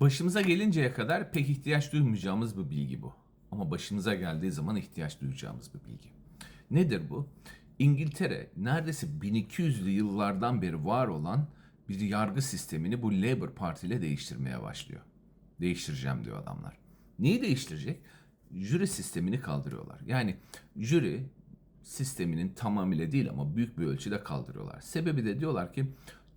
Başımıza gelinceye kadar pek ihtiyaç duymayacağımız bir bilgi bu. Ama başımıza geldiği zaman ihtiyaç duyacağımız bir bilgi. Nedir bu? İngiltere neredeyse 1200'lü yıllardan beri var olan bir yargı sistemini bu Labour Parti ile değiştirmeye başlıyor. Değiştireceğim diyor adamlar. Neyi değiştirecek? Jüri sistemini kaldırıyorlar. Yani jüri sisteminin tamamıyla değil ama büyük bir ölçüde kaldırıyorlar. Sebebi de diyorlar ki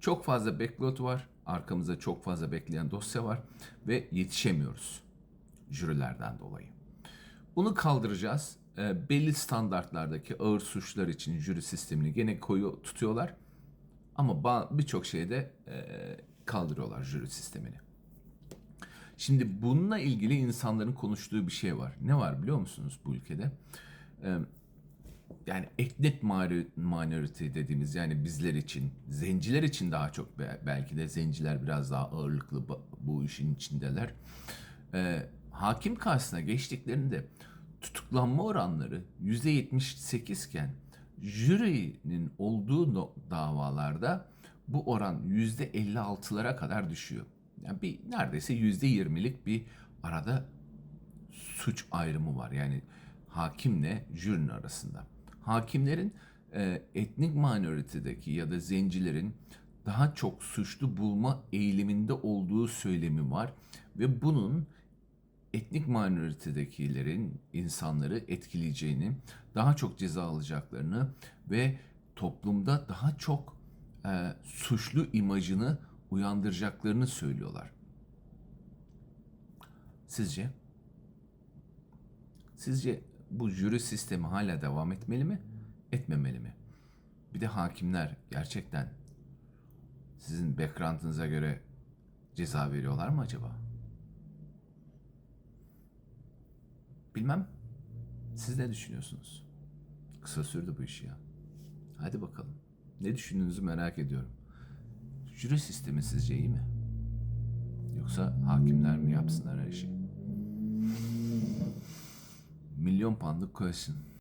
çok fazla backlog var, arkamızda çok fazla bekleyen dosya var ve yetişemiyoruz jürilerden dolayı. Bunu kaldıracağız. E, belli standartlardaki ağır suçlar için jüri sistemini gene koyu tutuyorlar. Ama birçok şeyde e, kaldırıyorlar jüri sistemini. Şimdi bununla ilgili insanların konuştuğu bir şey var. Ne var biliyor musunuz bu ülkede? E, yani mari- minority dediğimiz yani bizler için, zenciler için daha çok be- belki de zenciler biraz daha ağırlıklı bu işin içindeler. Ee, hakim karşısına geçtiklerinde tutuklanma oranları %78 iken jürinin olduğu davalarda bu oran %56'lara kadar düşüyor. Yani bir neredeyse %20'lik bir arada suç ayrımı var. Yani hakimle jürinin arasında. Hakimlerin e, etnik minority'deki ya da zencilerin daha çok suçlu bulma eğiliminde olduğu söylemi var ve bunun etnik minority'dekilerin insanları etkileyeceğini, daha çok ceza alacaklarını ve toplumda daha çok e, suçlu imajını uyandıracaklarını söylüyorlar. Sizce? Sizce bu jüri sistemi hala devam etmeli mi, etmemeli mi? Bir de hakimler gerçekten sizin background'ınıza göre ceza veriyorlar mı acaba? Bilmem. Siz ne düşünüyorsunuz? Kısa sürdü bu iş ya. Hadi bakalım. Ne düşündüğünüzü merak ediyorum. Jüri sistemi sizce iyi mi? Yoksa hakimler mi yapsınlar her şeyi? Milyon poundluk question.